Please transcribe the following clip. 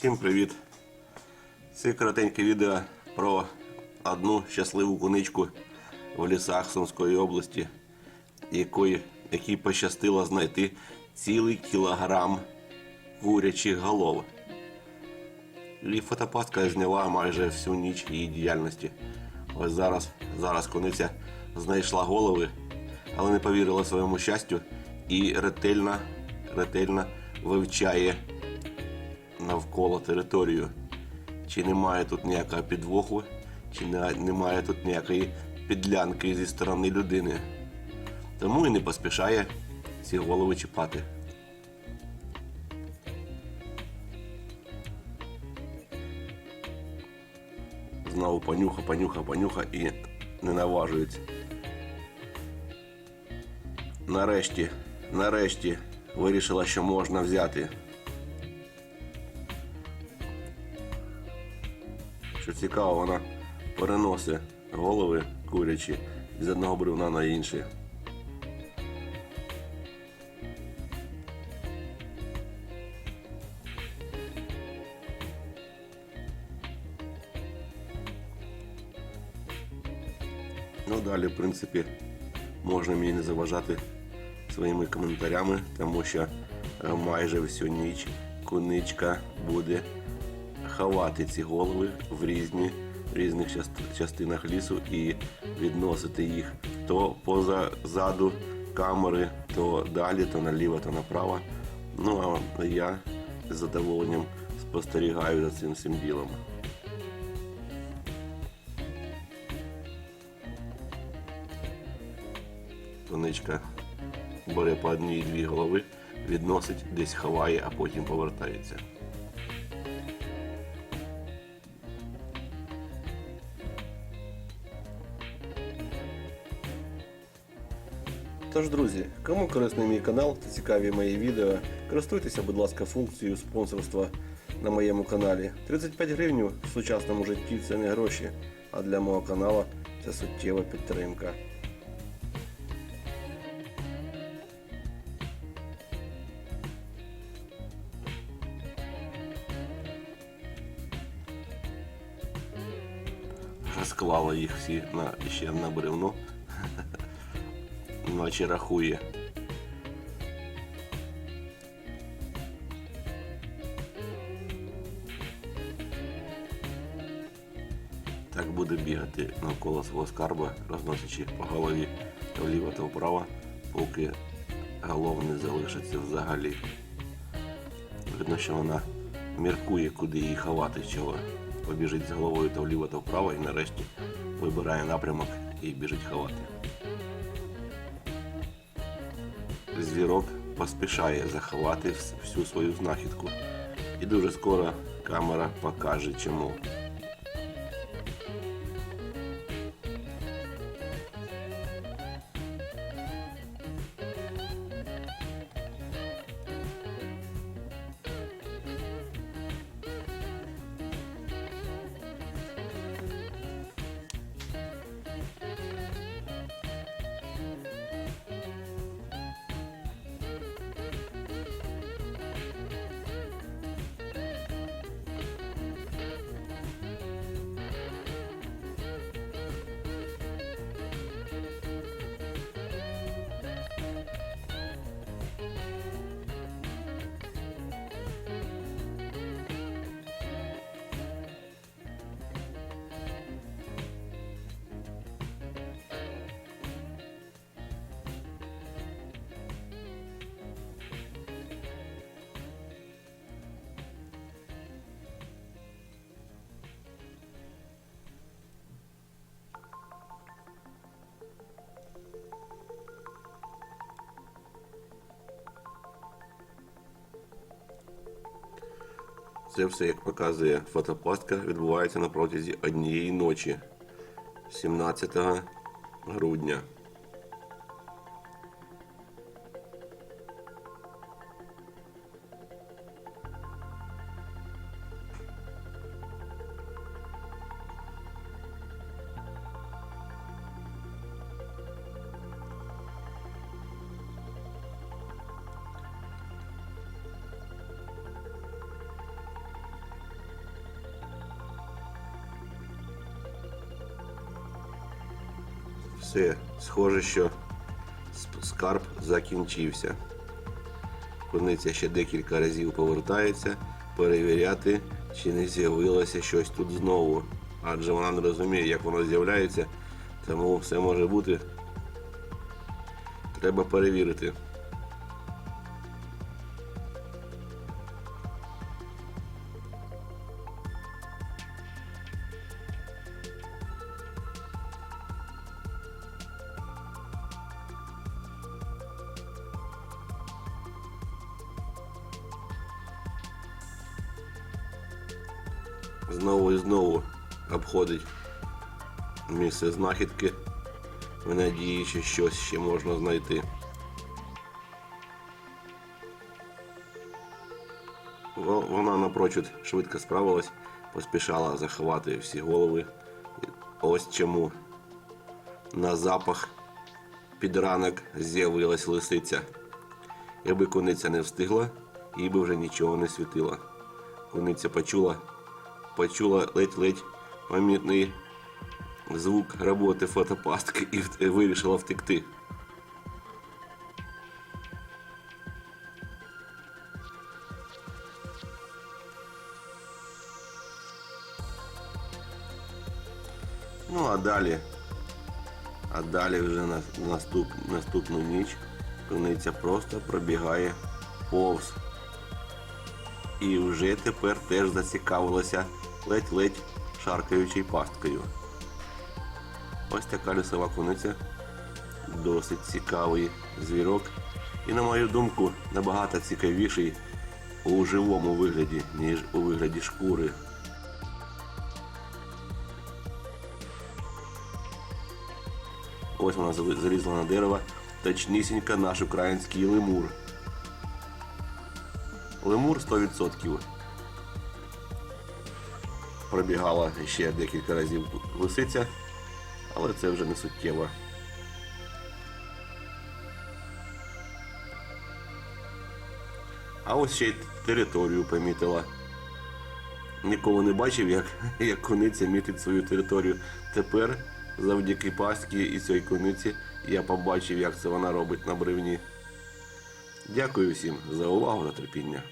Всім привіт! Це коротеньке відео про одну щасливу куничку в лісах Сумської області, якої, якій пощастило знайти цілий кілограм курячих голов. І фотопастка зняла майже всю ніч її діяльності. Ось зараз, зараз куниця знайшла голови, але не повірила своєму щастю і ретельно, ретельно вивчає навколо територію. Чи немає тут ніякого підвоху, чи немає тут ніякої підлянки зі сторони людини. Тому і не поспішає ці голови чіпати. Знову понюха, понюха, понюха і не наважується. Нарешті, нарешті вирішила, що можна взяти. Що цікаво, вона переносить голови курячі з одного бревна на інше. Ну далі, в принципі, можна мені не заважати своїми коментарями, тому що е, майже всю ніч куничка буде ховати ці голови в різні в різних частинах лісу і відносити їх то позаду камери, то далі, то наліво, то направо. Ну а я з задоволенням спостерігаю за цим всім ділом. Тоничка бере по одній-дві голови, відносить, десь ховає, а потім повертається. Тож, друзі, кому корисний мій канал та цікаві мої відео, користуйтеся, будь ласка, функцією спонсорства на моєму каналі. 35 гривень в сучасному житті це не гроші, а для мого каналу це суттєва підтримка. Розклала їх всі на ще на бревно. Наче рахує. Так буде бігати навколо свого скарба, розносячи по голові вліво, то вправо, поки голов не залишиться взагалі. Видно, що вона міркує, куди її ховати, чого побіжить з головою то вліво, то вправо і нарешті вибирає напрямок і біжить ховати. Звірок поспішає заховати всю свою знахідку. І дуже скоро камера покаже чому. Це все, як показує фотопластка, відбувається на протязі однієї ночі 17 грудня. Все, схоже, що скарб закінчився. Куниця ще декілька разів повертається перевіряти, чи не з'явилося щось тут знову. Адже вона не розуміє, як воно з'являється, тому все може бути. Треба перевірити. Знову і знову обходить місце знахідки в надії, що щось ще можна знайти. Вона напрочуд швидко справилась, поспішала заховати всі голови. Ось чому на запах під ранок з'явилась лисиця. Якби куниця не встигла, їй би вже нічого не світило. Куниця почула, почула ледь-ледь помітний звук роботи фотопастки і вирішила втекти. Ну а далі. А далі вже на наступ, наступну ніч куниця просто пробігає повз. І вже тепер теж зацікавилася ледь-ледь шаркаючою пасткою. Ось така лісова куниця. Досить цікавий звірок. І, на мою думку, набагато цікавіший у живому вигляді, ніж у вигляді шкури. Ось вона залізла на дерево, точнісінько наш український лемур. Лемур 100%. Пробігала ще декілька разів лисиця, але це вже не суттєво. А ось ще й територію помітила. Ніколи не бачив, як, як куниця мітить свою територію. Тепер, завдяки пастці і цій куниці, я побачив, як це вона робить на бревні. Дякую всім за увагу та терпіння.